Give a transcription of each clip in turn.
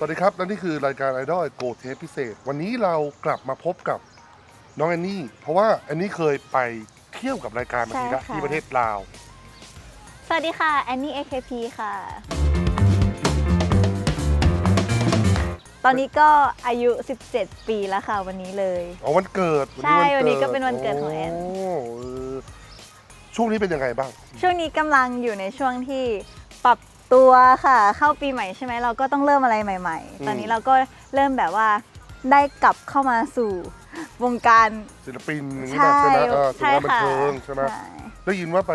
สวัสดีครับ และนี่คือรายการไอดอลโกเทปพิเศษ วันนี้เรากลับมาพบกับน้องแอนนี่ เพราะว่าแอนนี่เคยไปเที่ยวกับรายการมาทีละใช่ค่ะ ที่ประเทศลาว สวัสดีค่ะ แอนนี่ AKP ค่ะ ตอนนี้ก็อายุ 17 ปีแล้วค่ะ วันนี้เลย อ๋อวันเกิดใช่วันนี้ก็เป็นวันเกิดของแอน โเออช่วงนี้เป็นยังไงบ้าง ช่วงนี้กำลังอยู่ในช่วงที่ปรับ ตัวค่ะ เข้าปีใหม่ใช่ไหมเราก็ต้องเริ่มอะไรใหม่อืมๆตอนนี้เราก็เริ่มแบบว่าได้กลับเข้ามาสู่วงการ ศิลปินอย่างนี้ใช่นะใช่ไหมเออศิลใช่ปินบันค่ะเทิงใช่ไหมใช่ได้ยินว่าไป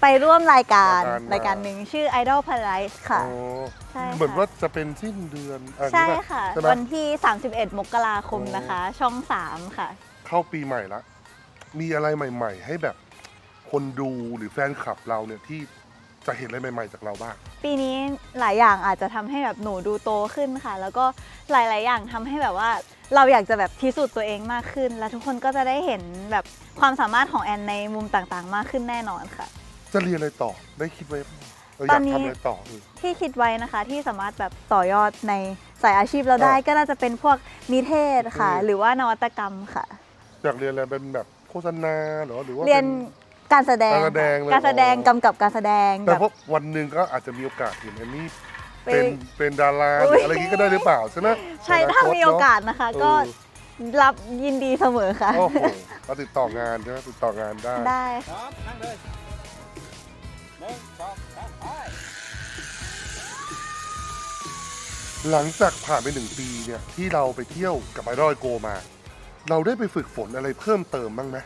ไปร่วมรายการรายการมา รายการหนึ่งชื่อ Idol Paradise ค่ะอ๋อใช่ค่ะ เหมือนว่าจะเป็นสิ้นเดือนอะใช่อย่างนี้ปค่ะ ใช่ไหม วันที่ 31 มกราคมนะคะ ช่อง 3 ค่ะ เข้าปีใหม่ละ มีอะไรใหม่ ๆ ให้แบบ คนดูหรือแฟนคลับเราเนี่ยที่ จะเห็นอะไรใหม่ๆจากเราบ้าง ปีนี้หลายอย่างอาจจะทำให้แบบหนูดูโตขึ้นค่ะ แล้วก็หลายๆ อย่างทำให้แบบว่า เราอยากจะแบบพิสูจน์ตัวเองมากขึ้น แล้วทุกคนก็จะได้เห็นแบบความสามารถของแอนในมุมต่างๆ มากขึ้นแน่นอนค่ะ จะเรียนอะไรต่อได้คิดไว้บ้างเราอตยาอกนนี้ทำอะไรต่อเออที่คิดไว้นะคะที่สามารถแบบต่อยอดในสายอาชีพเราได้อ่าก็น่าจะเป็นพวกนิเทศค่ะอืมหรือว่านวัตกรรมค่ะ อยากเรียนอะไรเป็นแบบโฆษณาเหรอหรือว่าเรียนป็ การแสดงการแสดงเลยการแสดงอ๋อ กำกับการแสดงแต่แบบพวกวันหนึ่งก็อาจจะมีโอกาสเห็นอันนี้ไปเป็นเป็นดาราหอุ๊รืย ออะไรอย่างนี้ก็ได้หรือเปล่าใช่ไหมใช่ในนถ้าคตมีโอกาสนะคะเนอะก็เออรับยินดีเสมอค่ะ โอ้โหมาติดต่องานใช่ไหมติดต่องานได้ ได้พร้อมนั่งเลยหนึ่งสองสามไปหลังจากผ่านไปหนึ่งปีเนี่ยที่เราไปเที่ยวกับไอดอลโกมา เราได้ไปฝึกฝนอะไรเพิ่มเติมบ้างไหม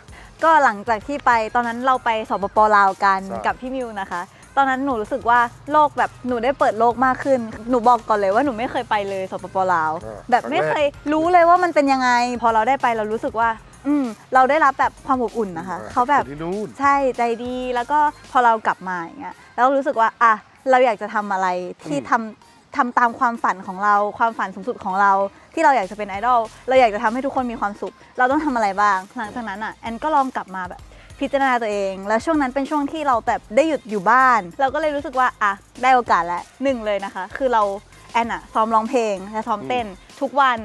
ก็หลังจากที่ไปตอนนั้นเราไปสปปลาวกันใช่ กับพี่มิวนะคะ ตอนนั้นหนูรู้สึกว่าโลกแบบหนูได้เปิดโลกมากขึ้น หนูบอกก่อนเลยว่าหนูไม่เคยไปเลยสปปลาว อ่าแบบไม่เคยรู้เลยว่ามันเป็นยังไง พอเราได้ไปเรารู้สึกว่า อืมเราได้รับแบบความอบอุ่นนะคะ เขาแบบที่นู่น ใช่ใจดีแล้วก็พอเรากลับมาอย่างเงี้ยแล้วรู้สึกว่าอะเราอยากจะทำอะไรที่อืม ทำ ทำตามความฝันของเราความฝันสูงสุดของเรา ที่เราอยากจะเป็นไอดอลเราอยากจะทำให้ทุกคนมีความสุข เราต้องทำอะไรบ้าง หลังจากนั้นอะแอนก็ลองกลับมาแบบพิจารณาตัวเอง แล้วช่วงนั้นเป็นช่วงที่เราแบบได้หยุดอยู่บ้าน เราก็เลยรู้สึกว่าอะได้โอกาสแล้วหนึ่งเลยนะคะ คือเราแอนอะซ้อมร้องเพลงและซ้อมเต้นทุกวัน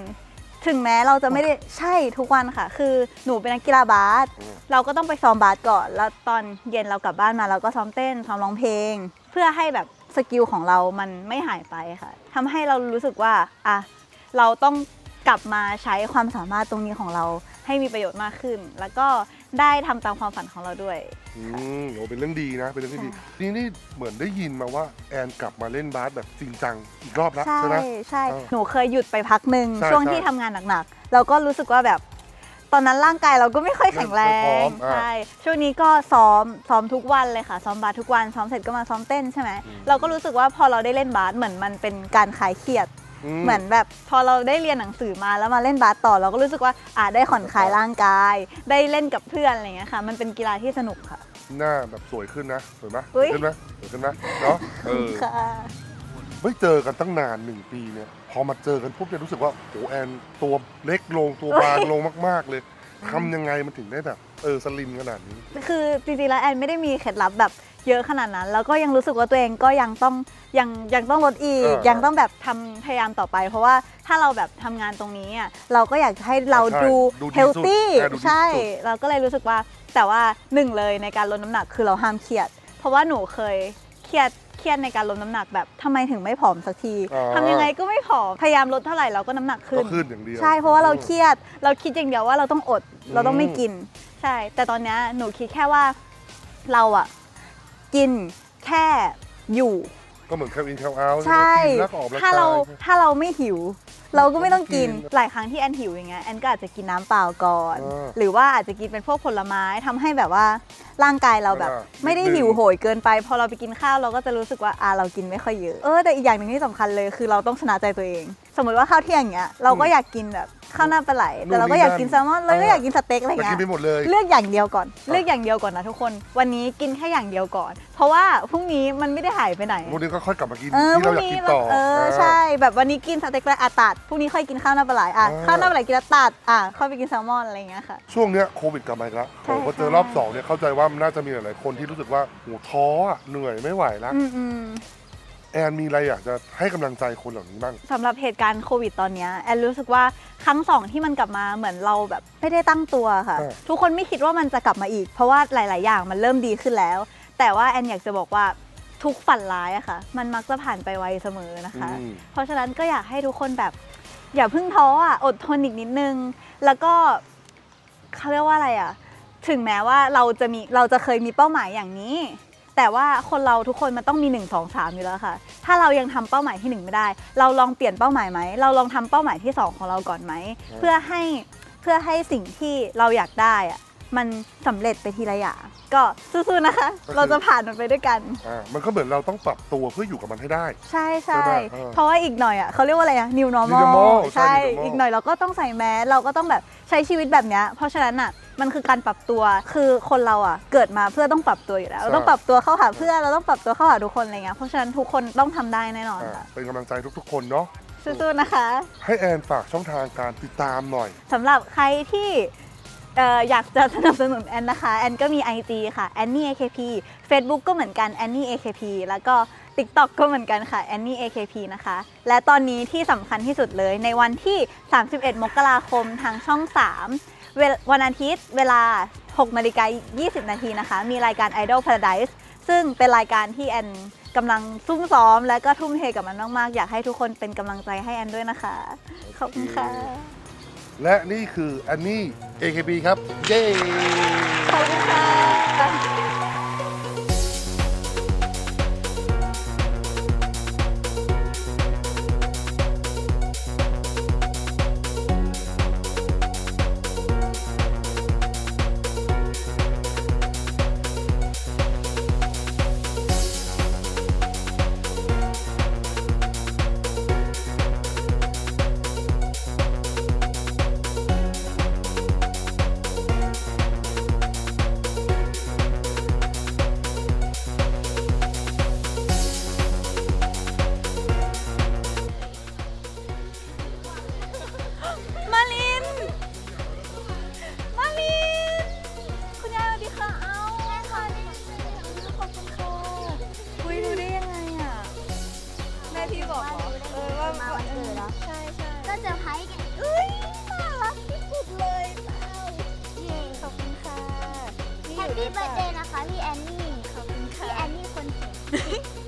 ถึงแม้เราจะไม่ได้ใช่ทุกวันค่ะ คือหนูเป็นนักกีฬาบาสเราก็ต้องไปซ้อมบาสก่อน แล้วตอนเย็นเรากลับบ้านมาเราก็ซ้อมเต้นซ้อมร้องเพลง เพื่อให้แบบ สกิลของเรามันไม่หายไปค่ะทำให้เรารู้สึกว่าอะเราต้องกลับมาใช้ความสามารถตรงนี้ของเราให้มีประโยชน์มากขึ้น แล้วก็ได้ทำตามความฝันของเราด้วย อืมโหเป็นเรื่องดีนะ เป็นเรื่องที่ดีใช่นี่นี่เหมือนได้ยินมาว่าแอนกลับมาเล่นบาสแบบจริงจังอีกรอบแล้วใช่ใช่ไหม ใช่ เออหนูเคยหยุดไปพักหนึ่งใช่ช่วงใช่ ที่ทำงานหนักๆ เราก็รู้สึกว่าแบบ ตอนนั้นร่างกายเราก็ไม่ค่อยแข็งแรไม่พร้งอมอ่าใช่ช่วงนี้ก็ซ้อมซ้อมทุกวันเลยค่ะ ซ้อมบาสทุกวันซ้อมเสร็จก็มาซ้อมเต้นใช่ไหมอืม เราก็รู้สึกว่าพอเราได้เล่นบาสเหมือนมันเป็นการคลายเครียด เหมือนแบบพอเราได้เรียนหนังสือมาแล้วมาเล่นบาสต่อเราก็รู้สึกว่าอ่าได้ผ่อนคลายร่างกาย ได้เล่นกับเพื่อนอะไรอย่างเงี้ยค่ะ มันเป็นกีฬาที่สนุกค่ะ หน้าแบบสวยขึ้นนะ สวยไหมสอุ๊วยยขึ้นไหมสวยขึ้นไหมเนาะเออ ค่ะ ไม่เจอกันตั้งนานหนึ่งปีเนี่ย พอมาเจอกันปุ๊บเนี่ยรู้สึกว่าโหแอนตัวเล็กลงตัวบางลงมาก ๆ เลยทำยังไงมันถึงได้แบบเออสลิมขนาดนี้ คือจริงๆแล้วแอนไม่ได้มีเคล็ดลับแบบเยอะขนาดนั้น แล้วก็ยังรู้สึกว่าตัวเองก็ยังต้องยังยังต้องลดอีก เออยังต้องแบบทำพยายามต่อไป เพราะว่าถ้าเราแบบทำงานตรงนี้อะเราก็อยากจะให้เราใช่ดูดูดีเฮลตี้สุดเออดูดีใช่ สุด เราก็เลยรู้สึกว่าแต่ว่าหนึ่งเลยในการลดน้ำหนักคือเราห้ามเครียด เพราะว่าหนูเคยเครียด เครียดในการลดน้ำหนักแบบทำไมถึงไม่ผอมสักทีอ๋อ ทำยังไงก็ไม่ผอมพยายามลดเท่าไหร่เราก็น้ำหนักขึ้ก็น ขึ้นอย่างเดียว ใช่เพราะว่าเราเครียดเราคิดอย่างเดียวว่าเราต้องอดเราต้องไม่อืมกิน ใช่ แต่ตอนเนี้ยหนูคิดแค่ว่าเราอะกินแค่อยู่ ก็เหมือนแคลอินแคลเอาท์ใช่ กินแล้วก็ออกกำลังถ้ากเราาย ถ้าเราไม่หิว เราก็ไม่ต้องกินต้องกินหลายครั้งที่แอนหิวอย่างเงี้ยแอนก็อาจจะกินน้ำเปล่าก่อน อ่าหรือว่าอาจจะกินเป็นพวกผลไม้ทำให้แบบว่าร่างกายเราแบบ อ่าไม่ได้นิดนึง หิวโหยเกินไป พอเราไปกินข้าวเราก็จะรู้สึกว่าอ่าเรากินไม่ค่อยเยอะ เออแต่อีกอย่างหนึ่งที่สำคัญเลยคือเราต้องชนะใจตัวเอง สมมติว่าข้าวเที่ยงอย่างเงี้ยเราก็อยากกินแบบ ข้าวหน้าปลาไหล แต่เราก็อยากกินแซลมอนเราก็อยากกินสเต็กอะไรแต่เงี้กินย ไปหมดเลย เลือกอย่างเดียวก่อน เลือกอย่างเดียวก่อนนะทุกคน วันนี้กินแค่อย่างเดียวก่อน เพราะว่าพรุ่งนี้มันไม่ได้หายไปไหน วันนี้ก็ค่อยกลับมากินเออที่พรุ่เรางอยากนี้กินต่อ เออใช่ แบบวันนี้กินสเต็กแล้วอาตัดพรุ่งนี้ค่อยกินข้าวหน้าปลาไหลอะอ่าข้าวหน้าปลาไหลกินแล้วตัดอะค่อยไปกินแซลมอนอะไรอย่างเงี้ยค่ะ ช่วงเนี้ยโควิดกลับมาอีกแล้วใช่พอเจอใช่รอบสองเนี่ยเข้าใจว่ามันน่าจะมีหลายๆคนที่รู้สึกว่าโหท้ออะเหนื่อยไม่ไหวแล้ว อืมอืม แอนมีอะไรอยากจะให้กำลังใจคนเหล่านี้บ้าง สำหรับเหตุการณ์โควิดตอนเนี้ยแอนรู้สึกว่าครั้งสองที่มันกลับมาเหมือนเราแบบไม่ได้ตั้งตัวค่ะเออทุกคนไม่คิดว่ามันจะกลับมาอีก เพราะว่าหลาย ๆ อย่างมันเริ่มดีขึ้นแล้ว แต่ว่าแอนอยากจะบอกว่าทุกฝันร้ายอะค่ะ มันมักจะผ่านไปไวเสมอนะคะ อืม เพราะฉะนั้นก็อยากให้ทุกคนแบบ อย่าเพิ่งท้ออะอดทนอีกนิดนึง แล้วก็เขาเรียกว่าอะไรอะ ถึงแม้ว่าเราจะมีเราจะเคยมีเป้าหมายอย่างนี้ แต่ว่าคนเราทุกคนมันต้องมี 1 2 3 อยู่แล้วค่ะ ถ้าเรายังทำเป้าหมายที่ 1 ไม่ได้ เราลองเปลี่ยนเป้าหมายไหม เราลองทำเป้าหมายที่ 2 ของเราก่อนไหมอืมเพื่อให้เพื่อให้สิ่งที่เราอยากได้อะมันสำเร็จไปทีละอย่าง ก็สู้ๆนะคะ เราจะผ่านมันไปด้วยกัน อ่า มันก็เหมือนเราต้องปรับตัวเพื่ออยู่กับมันให้ได้ ใช่ใช่ใช่ปะเออเพราะว่าอีกหน่อยอะเขาเรียกว่าอะไรอะ new normal New normal ใช่ใช่ New normal อีกหน่อยเราก็ต้องใส่แมส เราก็ต้องแบบใช้ชีวิตแบบเนี้ย เพราะฉะนั้นอะ มันคือการปรับตัว คือคนเราอะเกิดมาเพื่อต้องปรับตัวอยู่แล้วใช่เราต้องปรับตัวเข้าหาเพื่อน เราต้องปรับตัวเข้าหาทุกคนอะไรเงี้ย เพราะฉะนั้นทุกคนต้องทำได้แน่นอนอ่าค่ะ เป็นกำลังใจทุกๆ คนเนาะ สู้ๆนะคะ ให้แอนฝากช่องทางการติดตามหน่อย สำหรับใครที่เอ่ออยากจะสนับสนุนแอนนะคะ แอนก็มี IG ค่ะ Annie AKP Facebook ก็เหมือนกัน Annie AKP แล้วก็ TikTok ก็เหมือนกันค่ะ Annie AKP นะคะ และตอนนี้ที่สำคัญที่สุดเลยในวันที่ 31 มกราคมทางช่อง3เวลวันอาทิตย์เวลา 6นาฬิกา20 นาทีนะคะ มีรายการ Idol Paradise ซึ่งเป็นรายการที่แอนกำลังซุ่มซ้อม และก็ทุ่มเทกับมันมาก ๆ อยากให้ทุกคนเป็นกำลังใจให้แอนด้วยนะคะ ขอบคุณค่ะ และนี่คือแอนนี่ AKB ครับ เย้ ขอบคุณค่ะ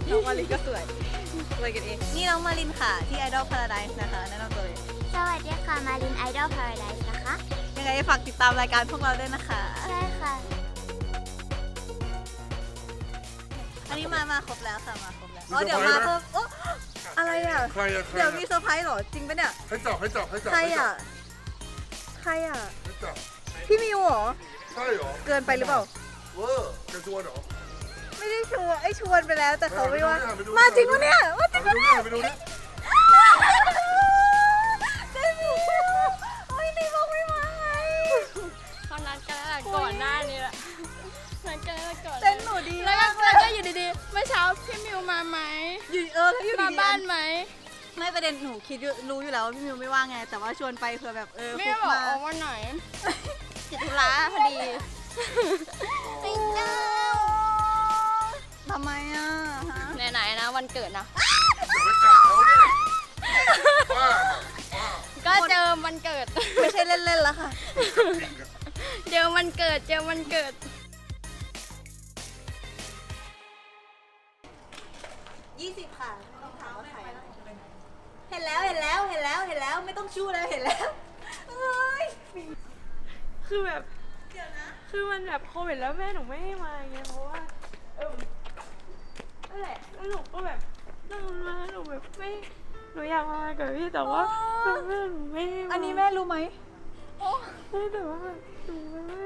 น้องมาลินก็สวยสวยกันเอง นี่น้องมาลินค่ะ ที่ Idol Paradise นะคะแนะนำตัวเลยสวัสดีค่ะ มารินไอดอลพาราไดส์นะคะ ยังไงฝากติดตามรายการพวกเราด้วยนะคะ ใช่ค่ะ อันนี้มา มาครบแล้วค่ะ มาครบแล้วมีอ๋อเดี๋ยวเซอมาร์ไพรส์เพิ่มโอ๊ะอะไรอะ ใครอะใครเดี๋ยวอะมีเซอร์ไพรส์เหรอ จริงปะเนี่ย ให้จับให้จับให้จับใครให้จัอะบใครอะ ให้จับพี่มิวเหรอ ใช่เหรอเกินไปหรือเปล่า เวอร์จะชวนเหรอ ไม่ได้ชวนไอ้ยชวนไปแล้วแต่เขาไม่ว่า ไปดูดิมาจริงปะเนี่ยมาจริงไปปะดูเนี่ยดิไปดูดิ เจมิวโอ้ยนี่บอกไม่มาไงเขานัดกันแล้วแหละก่อนหน้านี้แหละนัดกันแล้วก่อนเต้นหนูดีแล้วก็มากเลแล้วยก็อยู่ดีๆเมื่อเช้าพี่มิวมาไหมอยู่เออแล้วอยู่มาดีๆบ้านไหมไม่ประเด็นหนูคิดอยู่รู้อยู่แล้วว่าพี่มิวไม่ว่างไง แต่ว่าชวนไปเผื่อแบบเออไม่ฟุกบอกมาออกวันไหนติดธุระพอดีทำ วันเกิดนะอย่าไปกัดเขาดิบ้าบ้าก็เจอวันเกิด ไม่ใช่เล่นๆแล้วค่ะเจอวันเกิดเจอวันเกิด 20 ค่ะไม่ต้องถามว่าใครเห็นแล้วเห็นแล้วเห็นแล้วเห็นแล้วไม่ต้องชู้แล้วเห็นแล้วเอ้ยคือแบบ เดี๋ยวนะ คือมันแบบโควิดแล้วแม่หนูไม่ให้มาไงเพราะว่า เออ นั่นแหละแล้วหนูก็แบบนั่งมาหนูแบบไม่หนูอยากมากับพี่แต่ว่าแม่หนูไม่ให้มาอันนี้แม่รู้ไหมไม่แต่ว่าแบบหนูไม่ได้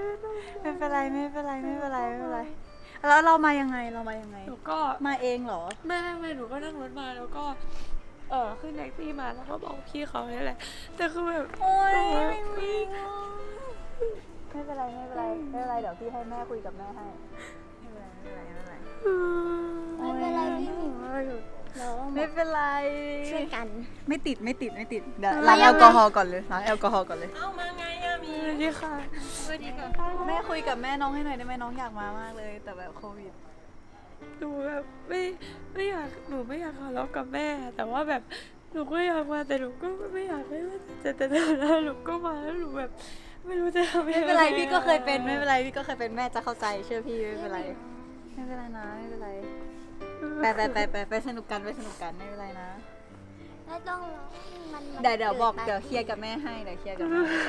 ไม่เป็นไรไม่เป็นไรไม่เป็นไรไม่เป็นไร แล้วเรามายังไงเรามายังไง หนูก็มาเองเหรอ แม่แม่หนูก็นั่งรถมาแล้วก็ เออขึ้นแท็กซี่มาแล้วก็บอกพี่เขาเนี่ยแหละ แต่คือแบบโอ้ยหนูแบบไม่มีไม่เป็นไรไม่เป็นไรไม่เป็นไรเดี๋ยวพี่ให้แม่คุยกับแม่ให้ไม่เป็นไรไม่เป็นไรไม่เป็นไรไม่ เป็นไรพี่หมิวเราไม่เป็นไร ช่วยกัน ไม่ติดไม่ติดไม่ติดเดี๋ยวเออล้างยัแองลไงกอฮอล์ก่อนเลยล้างแอลกอฮอล์ก่อนเลยเอ้ามาไงอะมีสวัสดีค่ะสวัสดีค่ะแม่คุยกับแม่น้องให้หน่อยได้ไหมน้องอยากมามากเลย แต่แบบโควิด หนูแบบไม่ไม่อยากหนูไม่อยากทะเลาะกับแม่ แต่ว่าแบบหนูก็อยากมาแต่หนูก็ไม่อยากให้แม่แต่แต่แต่แล้วหนูก็มาแล้วหนูแบบไม่รู้จะทำยังไงไม่เป็นไรพี่ก็เคยเป็นไม่เป็นไรพี่ก็เคยเป็นแม่จะเข้าใจเชื่อพี่ไม่เป็นไรไม่เป็นไรนะไม่เป็นไร ไปไปไปไปไปสนุกกันไปสนุกกันไม่เป็นไรนะ ไม่ต้องร้องมันมันเดี๋ยวเดี๋ยวบอกกินไปเดี๋ยวเคลียร์กับแม่ให้เดี๋ยวเคลียร์กับแม่ให้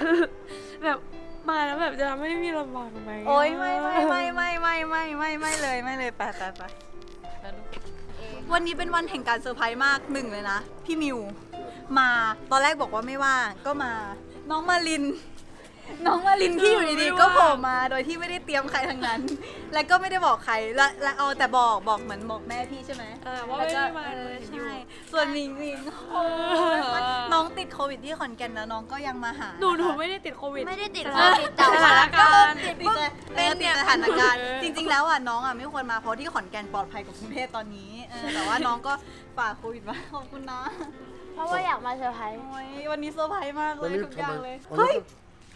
แบบมาแล้วแบบจะทำให้พี่ลำบากไหมโอ๊ยไม่ไม่ไม่ไม่ไม่ไม่ไม่ไม่เลยไม่เลยไปไปไปวันนี้เป็นวันแห่งการเซอร์ไพรส์มากหนึ่งเลยนะ พี่มิว มาตอนแรกบอกว่าไม่ว่างก็มา น้องมาลิน น้องมาลินที่อยู่ดีๆก็โผล่มาโดยที่ไม่ได้เตรียมใครทั้งนั้น และก็ไม่ได้บอกใครและและเอาแต่บอกบอกเหมือนบอกแม่พี่ใช่ไหมเออว่าแล้วไม่ก็ได้มาเอเลอยใช่ส่วนมิงมิงโอ้ยน้องติดโควิดที่ขอนแก่นนะน้องก็ยังมาหาหนูหนูะคะไม่ได้ติดโควิด ไม่ได้ติดสโคถานวิดแต่สว่าถานการณ์ติดปุ๊บเป็นติดสถานการณ์เออจริง ๆ แล้วอะน้องอะไม่ควรมาเพราะที่ขอนแก่นปลอดภัยกว่ากรุงเทพตอนนี้เออแต่ว่าน้องก็ฝ่าโควิดมาขอบคุณนะเพราะว่าอยากมาเซอร์ไพรส์โอ้ยวันนี้เซอร์ไพรส์มากเลวันยนี้ทุกอทำย่าไมงเลยวันเฮ้ย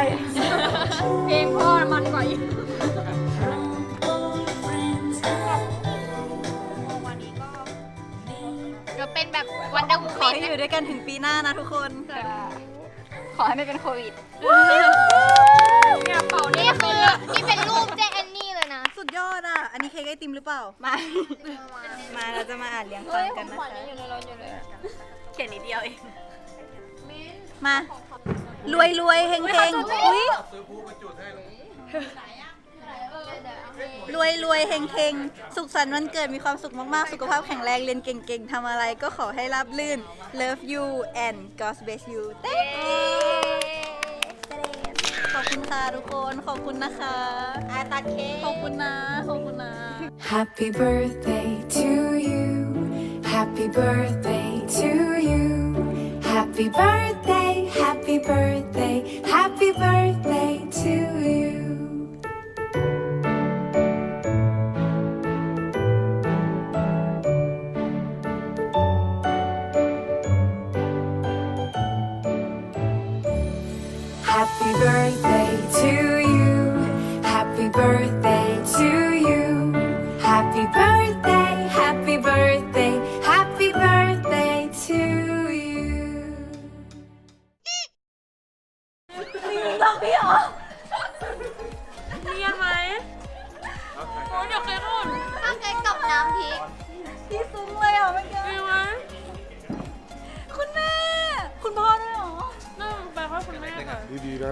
Birthday เพลงพ่อมันกว่าอีกจะเป็นแบบวันเดอร์วูขอให้อยู่ด้วยกันถึงปีหน้านะทุกคน ขอให้ไม่เป็นโควิดเนี่ยเป่านี่คือนี่เป็นรูปเจแอนนี่เลยนะ สุดยอดอะ อันนี้เค้กไอติมหรือเปล่า มา มาเราจะมาอ่านเลี้ยงฟังกันนะคะอยู่ในรถอยู่เลยเขียนนิดเดียวเอง มา รวยรวยเฮงเฮงอุ้ยรวยรวยเฮงเฮงสุขสันต์วันเกิดมีความสุขมาก ๆ สุขภาพแข็งแรง เรียนเก่ง ๆทำอะไรก็ขอให้ราบลื่น love you and God bless you thank you ขอบคุณค่ะทุกคน ขอบคุณนะคะอาตัดเค้กขอบคุณนะ ขอบคุณนะ Happy birthday to you. Happy birthday to you. Happy birthday,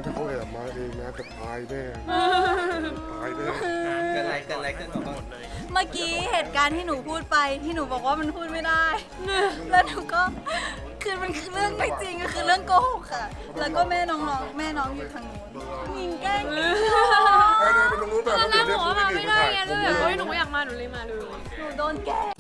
ถ้าเขาแอบมาเองนะจะตายแน่ตายแน่เกิดอะไรเกิดอะไรขึ้นบอกก่อนเมื่อกี้เหตุการณ์ที่หนูพูดไปที่หนูบอกว่ามันพูดไม่ได้ แล้วหนูก็คือมันคือเรื่องไม่จริงก็คือเรื่องโกหกค่ะ แล้วก็แม่น้องๆแม่น้องอยู่ทางนู้นยิงแกล้งหนูไอ้เดินไปตรงนู้นแบบตอนแรเดี๋ยกวบเรียอกกว่าผู้มาหญิงไม่มาได้ถ่ายไงผมเลยแบบเลเฮ้ยยหนูไม่อยากมาหนูเลยมาเลย หนูโดนแกล้ง